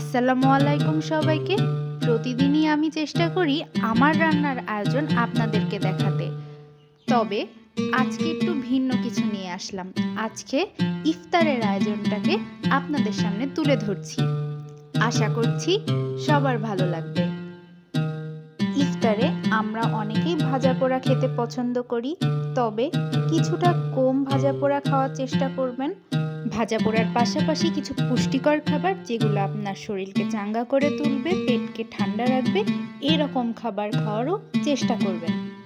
আসসালামু আলাইকুম সবাইকে। প্রতিদিনই আমি চেষ্টা করি আমার রান্নার আয়োজন আপনাদেরকে দেখাতে। তবে আজকে একটু ভিন্ন কিছু নিয়ে আসলাম। আজকে ইফতারের আয়োজনটাকে আপনাদের সামনে তুলে ধরছি। আশা করছি সবার ভালো লাগবে। ইফতারে আমরা অনেকেই ভাজা পোড়া খেতে পছন্দ করি, তবে কিছুটা কম ভাজা পোড়া খাওয়ার চেষ্টা করবেন। ভাজা পোড়ার পাশাপাশি কিছু পুষ্টিকর খাবার যেগুলো আপনার শরীরকে চাঙ্গা করে তুলবে, পেটকে ঠান্ডা রাখবে, এরকম খাবার খাওয়ারও চেষ্টা করবেন।